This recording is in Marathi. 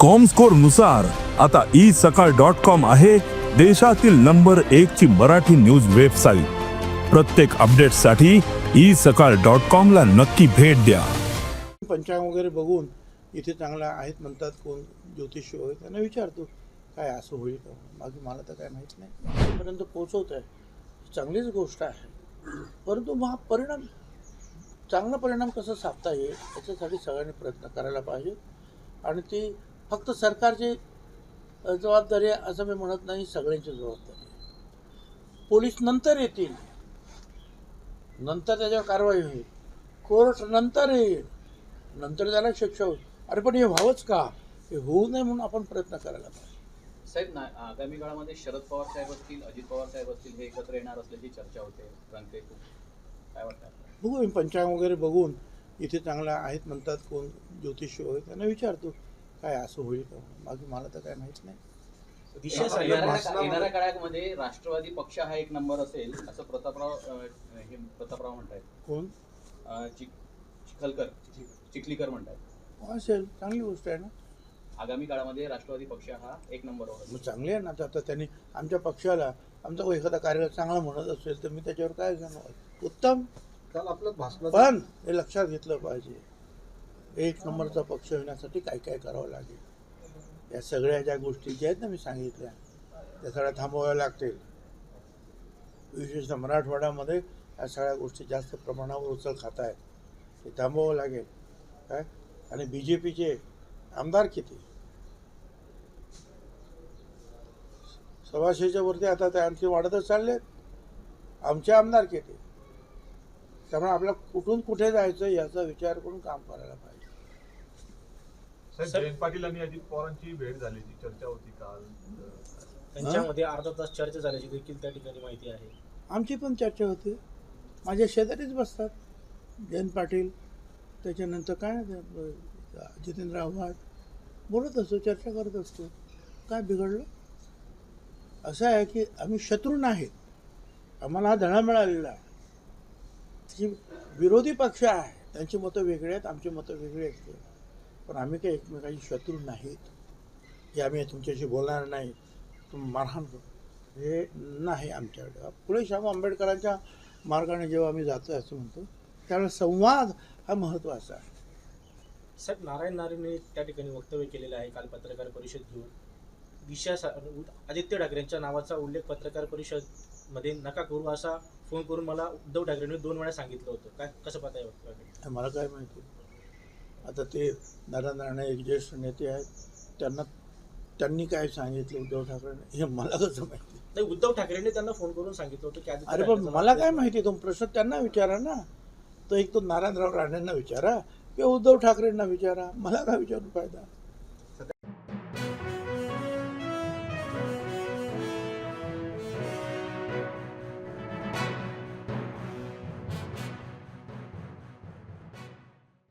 कॉमस्कोरनुसार आता ई सकाळ डॉट कॉम आहे देशातील नंबर एक ची मराठी न्यूज वेबसाईट प्रत्येक अपडेटसाठी ई सकाळ डॉट कॉम ला नक्की भेट द्या. पंचांग वगैरे बघून इथे चांगला आहेत म्हणतात कोण ज्योतिषी होय त्यांना विचारतो काय असं होईल का? बाकी मला तर काय माहीत नाही. तिथपर्यंत पोहोचवत आहे चांगलीच गोष्ट आहे. परंतु मग हा परिणाम चांगला परिणाम कसा साधता येईल याच्यासाठी सगळ्यांनी प्रयत्न करायला पाहिजे आणि ती फक्त सरकारची जबाबदारी आहे असं मी म्हणत नाही सगळ्यांची जबाबदारी आहे. पोलीस नंतर येतील. नंतर त्याच्यावर कारवाई होईल. कोर्ट नंतर येईल. नंतर त्याला शिक्षा होईल. अरे पण हे व्हावंच का? हे होऊ नये म्हणून आपण प्रयत्न करायला पाहिजे. साहेब ना आगामी काळामध्ये शरद पवार साहेब असतील अजित पवार साहेब असतील हे एकत्र येणार असल्याची चर्चा होते. रंगते काय वाटतं? बघू मी पंचांग वगैरे बघून इथे चांगला आहेत म्हणतात कोण ज्योतिषी होय त्यांना विचारतो. काय असं होईल का? बाकी मला तर काय माहीत नाही. विशेष येणाऱ्या येणाऱ्या काळामध्ये राष्ट्रवादी पक्ष हा एक नंबर असेल असं प्रतापराव अं, हे प्रतापराव म्हणतायत. कोण? अं, चिखलकर चिखलीकर म्हणतायत. असेल. चांगली गोष्ट आहे ना. आगामी काळामध्ये राष्ट्रवादी पक्ष हा एक नंबरवर मग चांगली आहे ना. आता आता त्यांनी आमच्या पक्षाला आमचा कोण एखादा कार्य चांगला म्हणत असेल तर मी त्याच्यावर काय सांगू? उत्तम. काल आपलं भाषण पण हे लक्षात घेतलं पाहिजे. एक नंबरचा पक्ष होण्यासाठी काय काय करावं लागेल? या सगळ्या ज्या गोष्टी ज्या आहेत ना मी सांगितल्या त्या सगळ्या थांबवाव्या लागतील. विशेषतः मराठवाड्यामध्ये या सगळ्या गोष्टी जास्त प्रमाणावर उचल खात आहेत. ते थांबवावं लागेल. काय? आणि बी जे पीचे आमदार किती? सव्वाशेच्या वरती आता ते आणखी वाढतच चालले आमचे आमदार किती? त्यामुळे आपल्याला कुठून कुठे जायचं याचा विचार करून काम करायला पाहिजे. साहेब जयंत पाटील आणि अजित पवारांची भेट झाल्याची चर्चा होती काल. त्यांच्यामध्ये अर्धा तास चर्चा झाल्याची देखील त्या ठिकाणी माहिती आहे. आमची पण चर्चा होते. माझ्या शेजारीच बसतात. जयंत पाटील त्याच्यानंतर काय जितेंद्र आव्हाड. बोलत असतो चर्चा करत असतो. काय बिघडलं? असं आहे की आम्ही शत्रू नाहीत. आम्हाला हा धडा मिळालेला आहे. जी विरोधी पक्ष आहे त्यांची मतं वेगळी आहेत आमची मतं वेगळी आहेत पण आम्ही काही एकमेकांची शत्रू नाहीत. की आम्ही तुमच्याशी बोलणार नाही. तुम मारहाण करू. हे नाही आमच्याकडे. पुढे शाहू आंबेडकरांच्या मार्गाने जेव्हा आम्ही जातो असं म्हणतो त्यावेळेस संवाद हा महत्त्वाचा आहे. सर नारायण नारायणने त्या ठिकाणी वक्तव्य केलेलं आहे काल पत्रकार परिषद घेऊन. सा- आदित्य ठाकरेंच्या नावाचा उल्लेख पत्रकार परिषदमध्ये नका करू असा फोन करून मला उद्धव ठाकरेंनी दोन वेळा सांगितलं होतं. काय कसं वक्तव्य हे मला काय माहिती? आता ते नारायण राणे एक ज्येष्ठ नेते आहेत त्यांना त्यांनी काय सांगितलं उद्धव ठाकरेंनी? हे मला कसं माहिती? नाही उद्धव ठाकरेंनी त्यांना फोन करून सांगितलं होतं की अरे पण मला काय माहिती? तो प्रश्न त्यांना विचारा ना. तो एक तो नारायणराव राणेंना विचारा. किंवा उद्धव ठाकरेंना विचारा. मला काय विचारून फायदा?